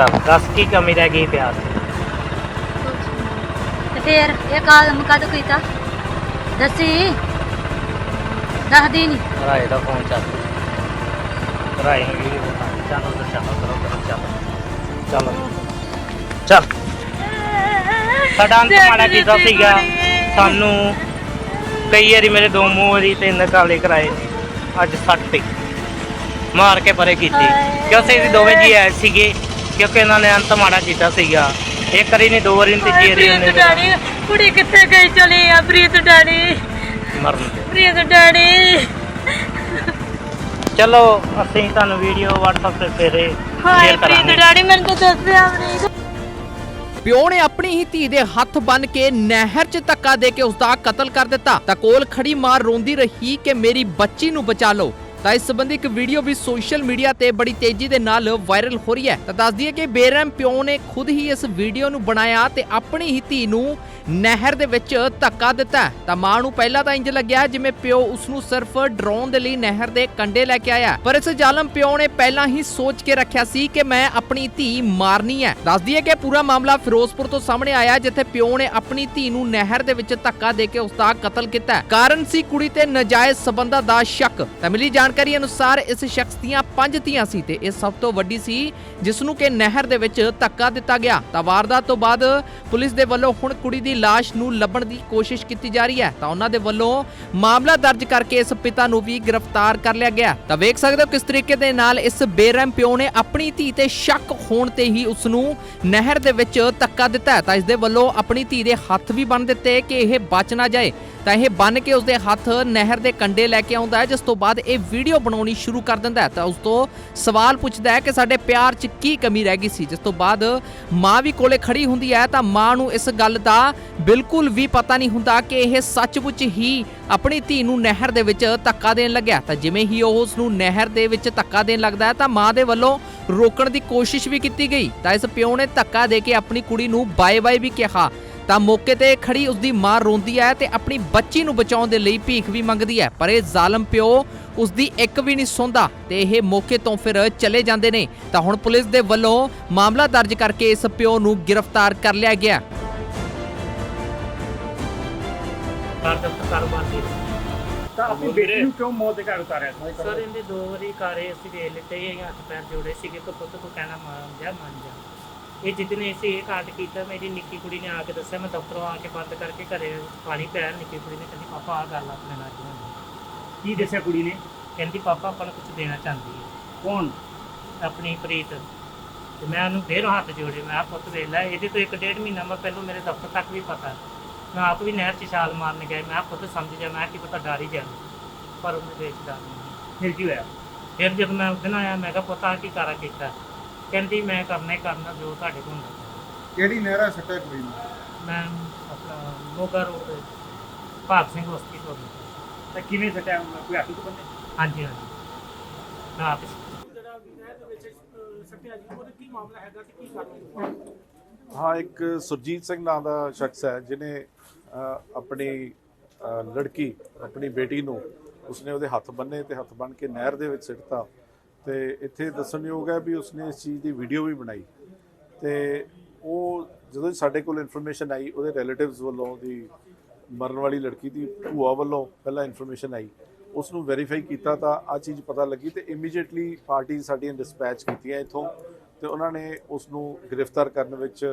ਚੱਲ ਦੱਸ ਕੀ ਕਮੀ ਰਹਿ ਗਈ ਪਿਆਰ ਦੀ? ਤੇ ਫੇਰ ਇਹ ਕਾਲਮ ਕਦ ਕੀਤਾ ਦੱਸੀ? ਦੱਸਦੀ ਨਹੀਂ। ਰਾਏ ਦਾ ਫੋਨ ਚੱਲ। ਰਾਏ ਨੂੰ ਵੀਡੀਓ ਬਣਾ ਚੱਲ ਉਧਰ ਚੱਲ ਕਰੋ ਕਰੋ ਚੱਲ। ਚੱਲ। ਚੱਲ। ਸਾਡਾ ਅੰਤ ਮਾੜਾ ਕੀਤਾ ਸੀਗਾ। ਸਾਨੂੰ ਕਈ ਵਾਰੀ ਮੇਰੇ ਦੋ ਮੂੰਹ ਵਾਰੀ ਤਿੰਨ ਕਾਲੇ ਕਰਾਏ। ਅੱਜ ਸੱਟ ਪਈ। ਮਾਰ ਕੇ ਪਰੇ ਕੀਤੀ। ਕਿਉਂਕਿ ਅਸੀਂ ਦੋਵੇਂ ਜੀ ਆਏ ਸੀਗੇ। ਕਿਉਂਕਿ ਇਹਨਾਂ ਨੇ ਅੰਤ ਮਾੜਾ ਕੀਤਾ ਸੀਗਾ। ਇੱਕ ਵਾਰੀ ਨਹੀਂ ਦੋ ਵਾਰੀ ਨਹੀਂ ਤੀਜੀ ਵਾਰੀ ਪ੍ਰੀਤ ਉਹਨੇ ਡੈਡੀ ਕੁੜੀ ਕਿੱਥੇ ਗਈ ਚਲੀ ਆ? ਪ੍ਰੀਤ ਡੈਡੀ। ਮਰਨ ਤੇ। ਪ੍ਰੀਤ ਡੈਡੀ। ਚਲੋ ਅਸੀਂ ਤੁਹਾਨੂੰ ਵੀਡੀਓ WhatsApp ਤੇ ਫੇਰੇ ਹਾਏ ਸ਼ੇਅਰ ਪ੍ਰੀਤ ਕਰਾਂਗੇ। ਡੈਡੀ ਮੈਨੂੰ ਤਾਂ ਦੱਸਿਆ ਨਹੀਂ। ਪਿਓ ਨੇ ਆਪਣੀ ਹੀ ਧੀ ਦੇ ਹੱਥ ਬੰਨ ਕੇ ਨਹਿਰ 'ਚ ਧੱਕਾ ਦੇ ਕੇ ਉਸ ਦਾ ਕਤਲ ਕਰ ਦਿੱਤਾ। ਤਾਂ ਕੋਲ ਖੜੀ ਮਾਂ ਰੋਂਦੀ ਰਹੀ ਕਿ ਮੇਰੀ ਬੱਚੀ ਨੂੰ ਬਚਾ ਲਓ। ਤਾਂ ਇਸ ਸੰਬੰਧੀ ਇੱਕ ਵੀਡੀਓ ਵੀ ਸੋਸ਼ਲ ਮੀਡੀਆ ਤੇ ਬੜੀ ਤੇਜ਼ੀ ਦੇ ਨਾਲ ਵਾਇਰਲ ਹੋ ਰਹੀ ਹੈ। ਤਾਂ ਦੱਸ ਦਈਏ ਕਿ ਬੇਰਹਿਮ ਪਿਓ ਨੇ ਖੁਦ ਹੀ ਇਸ ਵੀਡੀਓ ਨੂੰ ਬਣਾਇਆ ਤੇ ਆਪਣੀ ਹੀ ਧੀ ਨੂੰ ਨਹਿਰ ਦੇ ਵਿੱਚ ਧੱਕਾ ਦਿੱਤਾ ਤਾਂ ਮਾਂ ਨੂੰ ਪਹਿਲਾਂ ਤਾਂ ਇੰਜ ਲੱਗਿਆ ਜਿਵੇਂ ਪਿਓ ਉਸ ਨੂੰ ਸਿਰਫ ਡਰਾਉਣ ਦੇ ਲਈ ਨਹਿਰ ਦੇ ਕੰਢੇ ਲੈ ਕੇ ਆਇਆ। ਪਰ ਇਸ ਜ਼ਾਲਮ ਪਿਓ ਨੇ ਪਹਿਲਾਂ ਹੀ ਸੋਚ ਕੇ ਰੱਖਿਆ ਸੀ ਕਿ ਮੈਂ ਆਪਣੀ ਧੀ ਮਾਰਨੀ ਹੈ। ਦੱਸ ਦਈਏ ਕਿ ਪੂਰਾ ਮਾਮਲਾ ਫਿਰੋਜ਼ਪੁਰ ਤੋਂ ਸਾਹਮਣੇ ਆਇਆ ਜਿੱਥੇ ਪਿਓ ਨੇ ਆਪਣੀ ਧੀ ਨੂੰ ਨਹਿਰ ਦੇ ਵਿੱਚ ਧੱਕਾ ਦੇ ਕੇ ਉਸ ਦਾ ਕਤਲ ਕੀਤਾ ਕਾਰਨ ਸੀ ਕੁੜੀ ਤੇ ਨਜਾਇਜ਼ ਸਬੰਧਾਂ ਦਾ ਸ਼ੱਕ। ਤਾਂ ਮਿਲੀ ਜਾਣ ਜਾਣਕਾਰੀ ਅਨੁਸਾਰ ਇਸ ਸ਼ਖਸ ਦੀਆਂ ਪੰਜ ਧੀਆਂ ਸੀ ਤੇ ਇਹ ਸਭ ਤੋਂ ਵੱਡੀ ਸੀ ਜਿਸ ਨੂੰ ਕਿ ਨਹਿਰ ਦੇ ਵਿੱਚ ਧੱਕਾ ਦਿੱਤਾ ਗਿਆ। ਤਾਂ ਵਾਰਦਾਤ ਤੋਂ ਬਾਅਦ ਪੁਲਿਸ ਦੇ ਵੱਲੋਂ ਹੁਣ ਕੁੜੀ ਦੀ ਲਾਸ਼ ਨੂੰ ਲੱਭਣ ਦੀ ਕੋਸ਼ਿਸ਼ ਕੀਤੀ ਜਾ ਰਹੀ ਹੈ। ਤਾਂ ਉਹਨਾਂ ਦੇ ਵੱਲੋਂ ਮਾਮਲਾ ਦਰਜ ਕਰਕੇ ਇਸ ਪਿਤਾ ਨੂੰ ਵੀ ਗ੍ਰਿਫਤਾਰ ਕਰ ਲਿਆ ਗਿਆ। ਤਾਂ ਵੇਖ ਸਕਦੇ ਹੋ ਕਿਸ ਤਰੀਕੇ ਦੇ ਨਾਲ ਇਸ ਬੇਰਹਿਮ ਪਿਓ ਨੇ ਆਪਣੀ ਧੀ ਤੇ ਸ਼ੱਕ ਹੋਣ ਤੇ ਹੀ ਉਸ ਨੂੰ ਨਹਿਰ ਦੇ ਵਿੱਚ ਧੱਕਾ ਦਿੱਤਾ ਤਾਂ ਇਸ ਦੇ ਵੱਲੋਂ ਆਪਣੀ ਧੀ ਦੇ ਹੱਥ ਵੀ ਬੰਨ ਦਿੱਤੇ ਕਿ ਇਹ ਬਚ ਨਾ ਜਾਏ। ਤਾਂ ਇਹ ਬੰਨ ਕੇ ਉਸਦੇ ਹੱਥ ਨਹਿਰ ਦੇ ਕੰਢੇ ਲੈ ਕੇ ਆਉਂਦਾ ਹੈ, ਜਿਸ ਤੋਂ ਬਾਅਦ ਇਹ ਵੀਡੀਓ ਬਣਾਉਣੀ ਸ਼ੁਰੂ ਕਰ ਦਿੰਦਾ ਹੈ। ਤਾਂ ਉਸ ਤੋਂ ਸਵਾਲ ਪੁੱਛਦਾ ਹੈ ਕਿ ਸਾਡੇ ਪਿਆਰ 'ਚ ਕੀ ਕਮੀ ਰਹਿ ਗਈ ਸੀ, ਜਿਸ ਤੋਂ ਬਾਅਦ ਮਾਂ ਵੀ ਕੋਲੇ ਖੜੀ ਹੁੰਦੀ ਹੈ ਤਾਂ ਮਾਂ ਨੂੰ ਇਸ ਗੱਲ ਦਾ ਬਿਲਕੁਲ ਵੀ ਪਤਾ ਨਹੀਂ ਹੁੰਦਾ ਕਿ ਇਹ ਸੱਚਮੁੱਚ ਹੀ ਆਪਣੀ ਧੀ ਨੂੰ ਨਹਿਰ ਦੇ ਵਿੱਚ ਧੱਕਾ ਦੇਣ ਲੱਗਿਆ ਤਾਂ ਜਿਵੇਂ ਹੀ ਉਹ ਉਸ ਨੂੰ ਨਹਿਰ ਦੇ ਵਿੱਚ ਧੱਕਾ ਦੇਣ ਲੱਗਦਾ ਹੈ ਤਾਂ ਮਾਂ ਦੇ ਵੱਲੋਂ ਰੋਕਣ ਦੀ ਕੋਸ਼ਿਸ਼ ਵੀ ਕੀਤੀ ਗਈ। ਤਾਂ ਇਸ ਪਿਓ ਨੇ ਧੱਕਾ ਦੇ ਕੇ ਆਪਣੀ ਕੁੜੀ ਨੂੰ ਬਾਏ ਬਾਏ ਵੀ ਕਿਹਾ। ਤਾਂ ਮੌਕੇ ਤੇ ਖੜੀ ਉਸਦੀ ਮਾਂ ਰੋਂਦੀ ਹੈ ਤੇ ਆਪਣੀ ਬੱਚੀ ਨੂੰ ਬਚਾਉਣ ਦੇ ਲਈ ਭੀਖ ਵੀ ਮੰਗਦੀ ਹੈ। ਪਰ ਇਹ ਜ਼ਾਲਮ ਪਿਓ ਉਸਦੀ ਇੱਕ ਵੀ ਨਹੀਂ ਸੁਣਦਾ ਤੇ ਇਹ ਮੌਕੇ ਤੋਂ ਫਿਰ ਚਲੇ ਜਾਂਦੇ ਨੇ। ਤਾਂ ਹੁਣ ਪੁਲਿਸ ਦੇ ਵੱਲੋਂ ਮਾਮਲਾ ਦਰਜ ਕਰਕੇ ਇਸ ਪਿਓ ਨੂੰ ਗ੍ਰਿਫਤਾਰ ਕਰ ਲਿਆ ਗਿਆ। ਕਾਰ ਦਾ ਕਾਰੋਬਾਰ ਦੀ ਤਾਂ ਆਪਣੀ ਬੇਟੀ ਨੂੰ ਕਿਉਂ ਮੌਤ ਦੇ ਘਰ ਉਤਾਰਿਆ? ਸੀ ਸਰ ਇਹਦੇ ਦੋ ਵਾਰੀ ਕਾਰੇ ਅਸੀਂ ਵੇਖ ਲਿੱਤੇ ਇਹ ਹੱਥ ਪੈਰ ਜੋੜੇ ਸੀਗੇ ਕਿ ਪੁੱਤ ਤੂੰ ਕਹਿਣਾ ਮੰਨ ਜਾ ਮੰਨ ਜਾ। ਇਹ ਜਿੱਦਨੇ ਅਸੀਂ ਇਹ ਕਾਂਡ ਕੀਤਾ ਮੇਰੀ ਨਿੱਕੀ ਕੁੜੀ ਨੇ ਆ ਕੇ ਦੱਸਿਆ ਮੈਂ ਦਫ਼ਤਰੋਂ ਆ ਕੇ ਬੰਦ ਕਰਕੇ ਘਰੇ ਪਾਣੀ ਪਿਆ ਨਿੱਕੀ ਕੁੜੀ ਨੇ ਕਹਿੰਦੀ ਪਾਪਾ ਆ ਗੱਲ ਆਪਣੇ ਨਾਲ ਕਿਉਂ ਹੋਈ?" ਕੀ ਦੱਸਿਆ ਕੁੜੀ ਨੇ? ਕਹਿੰਦੀ ਪਾਪਾ ਆਪਾਂ ਨੂੰ ਕੁਝ ਦੇਣਾ ਚਾਹੁੰਦੀ ਹੈ। ਕੌਣ? ਆਪਣੀ ਪ੍ਰੀਤ। ਤੇ ਮੈਂ ਉਹਨੂੰ ਫੇਰ ਹੱਥ ਜੋੜੇ ਮੈਂ ਕਿਹਾ, ਪੁੱਤ ਵੇਖ ਲੈ ਇਹਦੇ ਤੋਂ ਇੱਕ ਡੇਢ ਮਹੀਨਾ ਮੈਂ ਪਹਿਲਾਂ ਮੇਰੇ ਦਫ਼ਤਰ ਤੱਕ ਵੀ ਪਤਾ। ਮੈਂ ਆਪ ਵੀ ਨਹਿਰ 'ਚ ਛਾਲ ਮਾਰਨ ਗਿਆ ਮੈਂ ਪੁੱਤ ਸਮਝ ਜਾ ਮੈਂ ਕਿ ਪਤਾ ਡਰ ਹੀ ਜਾਣਾ ਪਰ ਉਹਨੇ ਡਰ ਨਹੀਂ ਫਿਰ ਕੀ ਹੋਇਆ? ਫਿਰ ਜਦੋਂ ਮੈਂ ਉਸ ਦਿਨ ਆਇਆ ਮੈਂ ਕਿਹਾ ਪੁੱਤ ਆ ਕੀ ਕਾਰਾ ਕੀਤਾ? ਕਹਿੰਦੀ ਮੈਂ ਕਰਨਾ ਹੀ ਕਰਨਾ ਜੋ ਤੁਹਾਡੇ ਕੋਲ ਹੁੰਦਾ। ਕਿਹੜੀ ਨਹਿਰਾ ਸੱਟਿਆ ਕੁੜੀ ਨੂੰ ਮੈਂ ਆਪਣਾ ਮੋਗਾ ਰੋਡ ਤੇ ਭਾਗ ਸਿੰਘ ਬਸਤੀ ਤੋਂ। ਤਾਂ ਕਿਵੇਂ ਸਟਿਆ ਕੋਈ ਹੱਥ ਤੋਂ ਬੰਦੇ? ਹਾਂਜੀ ਹਾਂਜੀ। ਮੈਂ ਆਪ ਜਿਹੜਾ ਨਹਿਰ ਦੇ ਵਿੱਚ ਸੱਟਿਆ ਜੀ ਉਹਦਾ ਕੀ ਮਾਮਲਾ ਹੈਗਾ ਤੇ ਕੀ ਕਾਰਨ ਹਾਂ? ਇੱਕ ਸੁਰਜੀਤ ਸਿੰਘ ਨਾਂ ਦਾ ਸ਼ਖਸ ਹੈ ਜਿਨੇ ਅ, ਆਪਣੀ ਅ, ਲੜਕੀ ਆਪਣੀ ਬੇਟੀ ਨੂੰ ਉਸਨੇ ਉਹਦੇ ਹੱਥ ਬੰਨੇ ਤੇ ਹੱਥ ਬੰਨ ਕੇ ਨਹਿਰ ਦੇ ਵਿੱਚ ਸਿੱਟਤਾ। ਤੇ ਇੱਥੇ ਦੱਸਣਯੋਗ ਹੈ ਵੀ ਉਸਨੇ ਇਸ ਚੀਜ਼ ਦੀ ਵੀਡੀਓ ਵੀ ਬਣਾਈ। ਤੇ ਉਹ ਜਦੋਂ ਸਾਡੇ ਕੋਲ ਇਨਫੋਰਮੇਸ਼ਨ ਆਈ, ਉਹਦੇ ਰਿਲੇਟਿਵਸ ਵੱਲੋਂ ਉਹਦੀ ਮਰਨ ਵਾਲੀ ਲੜਕੀ ਦੀ ਭੂਆ ਵੱਲੋਂ ਪਹਿਲਾਂ ਇਨਫੋਰਮੇਸ਼ਨ ਆਈ। ਉਸ ਨੂੰ ਵੈਰੀਫਾਈ ਕੀਤਾ ਤਾਂ ਆ ਚੀਜ਼ ਪਤਾ ਲੱਗੀ ਤੇ ਇਮੀਡੀਏਟਲੀ ਪਾਰਟੀ ਸਾਡੀਆਂ ਡਿਸਪੈਚ ਕੀਤੀਆਂ ਇੱਥੋਂ ਤੇ ਉਹਨਾਂ ਨੇ ਉਸ ਨੂੰ ਗ੍ਰਿਫਤਾਰ ਕਰਨ ਵਿੱਚ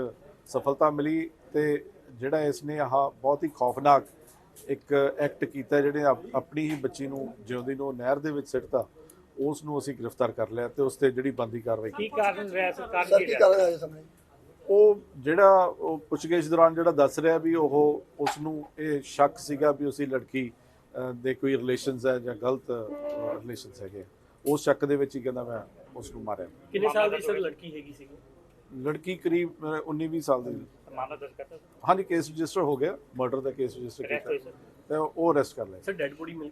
ਸਫਲਤਾ ਮਿਲੀ ਤੇ ਜਿਹੜਾ ਇਸ ਨੇ ਆਹ ਬਹੁਤ ਹੀ ਖੌਫਨਾਕ ਇੱਕ ਐਕਟ ਕੀਤਾ, ਜਿਹੜੇ ਆਪਣੀ ਹੀ ਬੱਚੀ ਨੂੰ ਜਿਉਂਦੀ ਨੂੰ ਨਹਿਰ ਦੇ ਵਿੱਚ ਸਿੱਟਤਾ। ਉਸ ਨੂੰ ਅਸੀਂ ਗ੍ਰਿਫਤਾਰ ਕਰ ਲਿਆ ਤੇ ਉਸ ਤੇ ਜਿਹੜੀ ਬੰਦੀ ਕਾਰਵਾਈ ਕੀ ਕਾਰਨ ਰਿਹਾ ਸਰਕਾਰ ਸਰ ਕੀ ਕਾਰਨ ਆਇਆ ਸਾਹਮਣੇ? ਉਹ ਜਿਹੜਾ ਉਹ ਪੁੱਛਗਿੱਛ ਦੌਰਾਨ ਜਿਹੜਾ ਦੱਸ ਰਿਹਾ ਵੀ ਉਹ ਉਸ ਨੂੰ ਇਹ ਸ਼ੱਕ ਸੀਗਾ ਵੀ ਉਸੀ ਲੜਕੀ ਦੇ ਕੋਈ ਰਿਲੇਸ਼ਨਸ ਹੈ ਜਾਂ ਗਲਤ ਰਿਲੇਸ਼ਨਸ ਹੈਗੇ ਉਸ ਸ਼ੱਕ ਦੇ ਵਿੱਚ ਹੀ ਕਹਿੰਦਾ ਮੈਂ ਉਸ ਨੂੰ ਮਾਰਿਆ। ਕਿੰਨੇ ਸਾਲ ਦੀ ਸਰ ਲੜਕੀ ਹੈਗੀ ਸੀ ਲੜਕੀ ਕਰੀਬ 19 20 ਸਾਲ ਦੀ। ਮਾਮਲਾ ਦਰਜ ਕਰਤਾ ਹਾਂਜੀ ਕੇਸ ਰਜਿਸਟਰ ਹੋ ਗਿਆ। ਮਰਡਰ ਦਾ ਕੇਸ ਰਜਿਸਟਰ ਕੀਤਾ। ਤੇ ਉਹ ਅਰੈਸਟ ਕਰ ਲਿਆ। ਸਰ ਡੈਡ ਬੋਡੀ ਮਿਲ